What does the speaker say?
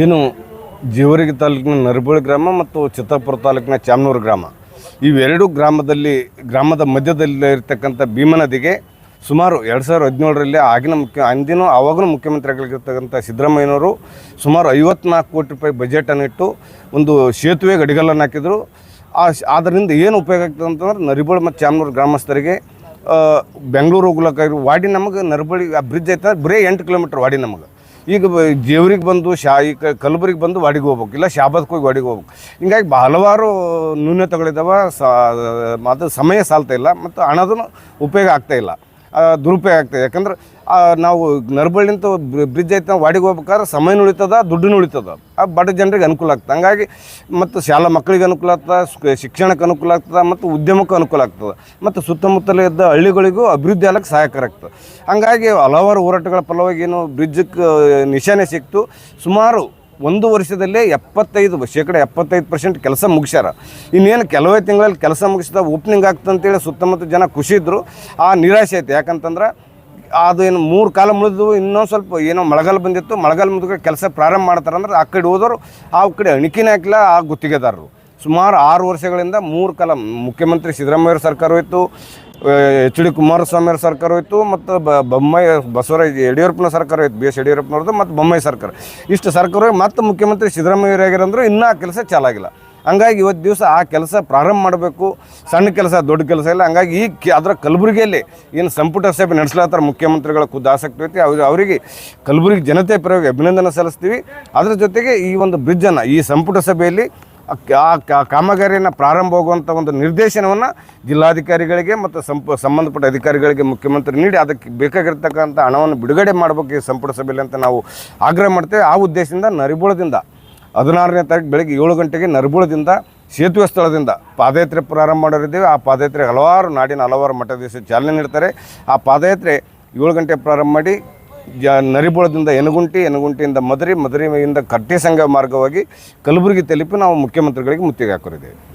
ಏನು ಜೀವರಿಗೆ ತಾಲೂಕಿನ ನರಬಳ ಗ್ರಾಮ ಮತ್ತು ಚಿತ್ತಾಪುರ ತಾಲೂಕಿನ ಚಾಮನೂರು ಗ್ರಾಮ. ಇವೆರಡು ಗ್ರಾಮದಲ್ಲಿ, ಗ್ರಾಮದ ಮಧ್ಯದಲ್ಲಿ ಇರತಕ್ಕಂಥ ಭೀಮ ನದಿಗೆ ಸುಮಾರು ಎರಡು ಸಾವಿರದ ಹದಿನೇಳರಲ್ಲಿ ಆಗಿನ ಮುಖ್ಯ, ಅಂದಿನೂ ಆವಾಗಲೂ ಮುಖ್ಯಮಂತ್ರಿಗಳಿರ್ತಕ್ಕಂಥ ಸಿದ್ದರಾಮಯ್ಯನವರು ಸುಮಾರು ಐವತ್ನಾಲ್ಕು ಕೋಟಿ ರೂಪಾಯಿ ಬಜೆಟನ್ನು ಇಟ್ಟು ಒಂದು ಸೇತುವೆ ಅಡಿಗಲ್ಲನ್ನು ಹಾಕಿದರು. ಆ ಅದರಿಂದ ಏನು ಉಪಯೋಗ ಆಗ್ತದೆ ಅಂತಂದ್ರೆ ನರಿಬಳ ಮತ್ತು ಚಾಮನೂರು ಗ್ರಾಮಸ್ಥರಿಗೆ ಬೆಂಗಳೂರು ಹೋಗ್ಲಕ್ಕಾಗಿ ವಾಡಿ ನಮಗೆ ನರಬಳಿ, ಆ ಬ್ರಿಡ್ಜ್ ಐತೆ ಬರೀ ಎಂಟು ಕಿಲೋಮೀಟ್ರ್ ವಾಡಿ ನಮಗೆ. ಈಗ ದೇವ್ರಿಗೆ ಬಂದು, ಶಾ ಈಗ ಕಲಬುರಿಗೆ ಬಂದು ವಾಡಿಗೆ ಹೋಗ್ಬೇಕು. ಇಲ್ಲ, ಶಾಬಾದ್ಗೆ ಹೋಗಿ ವಾಡಿಗೆ ಹೋಗ್ಬೇಕು. ಹಿಂಗಾಗಿ ಹಲವಾರು ನ್ಯೂನತೆಗಳಿದ್ದಾವೆ ಸಾ ಅದು ಸಮಯ ಸಾಲ್ತಾ ಇಲ್ಲ. ಮತ್ತು ಹಣದೂ ಉಪಯೋಗ ಆಗ್ತಾ ಇಲ್ಲ. ದುರುಪಯೋಗ ಆಗ್ತದೆ. ಯಾಕಂದ್ರೆ ನಾವು ನರಬಳ್ಳಿಂತ ಬ್ರಿಡ್ಜ್ ಐತೆ, ನಾವು ವಾಡಿಗೆ ಹೋಗ್ಬೇಕಾದ್ರೆ ಸಮಯ ಉಳಿತದ ದುಡ್ಡು ಉಳಿತದ. ಆ, ಬಡ ಜನರಿಗೆ ಅನುಕೂಲ ಆಗ್ತದೆ. ಹಂಗಾಗಿ ಮತ್ತು ಶಾಲಾ ಮಕ್ಕಳಿಗೆ ಅನುಕೂಲ ಆಗ್ತದೆ ಶಿಕ್ಷಣಕ್ಕೆ ಅನುಕೂಲ ಆಗ್ತದೆ, ಮತ್ತು ಉದ್ಯಮಕ್ಕೂ ಅನುಕೂಲ ಆಗ್ತದೆ. ಮತ್ತು ಸುತ್ತಮುತ್ತಲ ಇದ್ದ ಹಳ್ಳಿಗಳಿಗೂ ಅಭಿವೃದ್ಧಿ ಆಗಕ್ಕೆ ಸಹಾಯಕರ ಆಗ್ತದೆ. ಹಂಗಾಗಿ ಹಲವಾರು ಹೋರಾಟಗಳ ಫಲವಾಗಿ ಏನು ಬ್ರಿಡ್ಜಕ್ಕೆ ನಿಶಾನೆ ಸಿಕ್ತು. ಸುಮಾರು ಒಂದು ವರ್ಷದಲ್ಲೇ ಎಪ್ಪತ್ತೈದು ಶೇಕಡ ಎಪ್ಪತ್ತೈದು ಪರ್ಸೆಂಟ್ ಕೆಲಸ ಮುಗಿಸ್ಯಾರ. ಇನ್ನೇನು ಕೆಲವೇ ತಿಂಗಳಲ್ಲಿ ಕೆಲಸ ಮುಗಿಸಿದ ಓಪನಿಂಗ್ ಆಗ್ತಂತೇಳಿ ಸುತ್ತಮುತ್ತ ಜನ ಖುಷಿ ಇದ್ದರು ಆ ನಿರಾಶೆ ಐತೆ ಯಾಕಂತಂದ್ರೆ ಅದು ಏನು ಮೂರು ಕಾಲ ಮುಳಿದು ಇನ್ನೊಂದು ಸ್ವಲ್ಪ ಏನೋ ಮಳೆಗಾಲ ಬಂದಿತ್ತು. ಮಳೆಗಾಲ ಮುಗಿದ ಕೆಲಸ ಪ್ರಾರಂಭ ಮಾಡ್ತಾರಂದ್ರೆ ಆ ಕಡೆ ಹೋದವರು ಆ ಕಡೆ ಅಣಿಕೆನೇ ಹಾಕಿಲ್ಲ ಆ ಗುತ್ತಿಗೆದಾರರು. ಸುಮಾರು ಆರು ವರ್ಷಗಳಿಂದ ಮೂರು ಕಾಲ ಮುಖ್ಯಮಂತ್ರಿ ಸಿದ್ದರಾಮಯ್ಯ ಸರ್ಕಾರ ಇತ್ತು ಎಚ್ ಡಿ ಕುಮಾರಸ್ವಾಮಿಯವ್ರ ಸರ್ಕಾರ ಇತ್ತು ಮತ್ತು ಬೊಮ್ಮಾಯಿ, ಬಸವರಾಜ್ ಯಡಿಯೂರಪ್ಪನ ಸರ್ಕಾರ ಇತ್ತು ಬಿ ಎಸ್ ಯಡಿಯೂರಪ್ಪನವ್ರದ್ದು ಮತ್ತು ಬೊಮ್ಮಾಯಿ ಸರ್ಕಾರ. ಇಷ್ಟು ಸರ್ಕಾರ ಮತ್ತು ಮುಖ್ಯಮಂತ್ರಿ ಸಿದ್ದರಾಮಯ್ಯ ಆಗಿರಂದ್ರೆ ಇನ್ನೂ ಆ ಕೆಲಸ ಚಾಲಾಗಿಲ್ಲ. ಹಂಗಾಗಿ ಇವತ್ತು ದಿವಸ ಆ ಕೆಲಸ ಪ್ರಾರಂಭ ಮಾಡಬೇಕು. ಸಣ್ಣ ಕೆಲಸ, ದೊಡ್ಡ ಕೆಲಸ ಇಲ್ಲ. ಹಂಗಾಗಿ ಈ ಅದರ ಕಲಬುರಗಿಯಲ್ಲಿ ಏನು ಸಂಪುಟ ಸಭೆ ನಡೆಸ್ಲಾತ್ತಾರ ಮುಖ್ಯಮಂತ್ರಿಗಳ ಖುದ್ದು ಆಸಕ್ತಿ ಐತಿ. ಅವ್ರು, ಅವರಿಗೆ ಕಲಬುರಗಿ ಜನತೆ ಪರವಾಗಿ ಅಭಿನಂದನೆ ಸಲ್ಲಿಸ್ತೀವಿ. ಅದರ ಜೊತೆಗೆ ಈ ಒಂದು ಬ್ರಿಡ್ಜನ್ನು ಈ ಸಂಪುಟ ಸಭೆಯಲ್ಲಿ ಆ ಕಾಮಗಾರಿಯನ್ನು ಪ್ರಾರಂಭ ಹೋಗುವಂಥ ಒಂದು ನಿರ್ದೇಶನವನ್ನು ಜಿಲ್ಲಾಧಿಕಾರಿಗಳಿಗೆ ಮತ್ತು ಸಂಪ ಸಂಬಂಧಪಟ್ಟ ಅಧಿಕಾರಿಗಳಿಗೆ ಮುಖ್ಯಮಂತ್ರಿ ನೀಡಿ ಅದಕ್ಕೆ ಬೇಕಾಗಿರ್ತಕ್ಕಂಥ ಹಣವನ್ನು ಬಿಡುಗಡೆ ಮಾಡಬೇಕು ಈ ಸಂಪುಟ ಸಭೆಯಲ್ಲಿ ಅಂತ ನಾವು ಆಗ್ರಹ ಮಾಡ್ತೇವೆ. ಆ ಉದ್ದೇಶದಿಂದ ನರಿಬೋಳದಿಂದ ಹದಿನಾರನೇ ತಾರೀಕು ಬೆಳಗ್ಗೆ ಏಳು ಗಂಟೆಗೆ ನರಬುಳದಿಂದ ಸೇತುವೆ ಸ್ಥಳದಿಂದ ಪಾದಯಾತ್ರೆ ಪ್ರಾರಂಭ ಮಾಡೋರಿದ್ದೇವೆ ಆ ಪಾದಯಾತ್ರೆ ಹಲವಾರು ನಾಡಿನ ಹಲವಾರು ಮಠಾಧೀಶ ಚಾಲನೆ ನೀಡ್ತಾರೆ. ಆ ಪಾದಯಾತ್ರೆ ಏಳು ಗಂಟೆ ಪ್ರಾರಂಭ ಮಾಡಿ ನರಿಬೋಳದಿಂದ ಎನಗುಂಟಿ ಎನಗುಂಟಿಯಿಂದ ಮದರಿ ಮದರಿಯಿಂದ ಕಟ್ಟೆ ಸಂಘ ಮಾರ್ಗವಾಗಿ ಕಲಬುರಗಿ ತಲುಪಿ ನಾವು ಮುಖ್ಯಮಂತ್ರಿಗಳಿಗೆ ಮುತ್ತಿಗೆ ಹಾಕೋರಿದ್ದೇವೆ.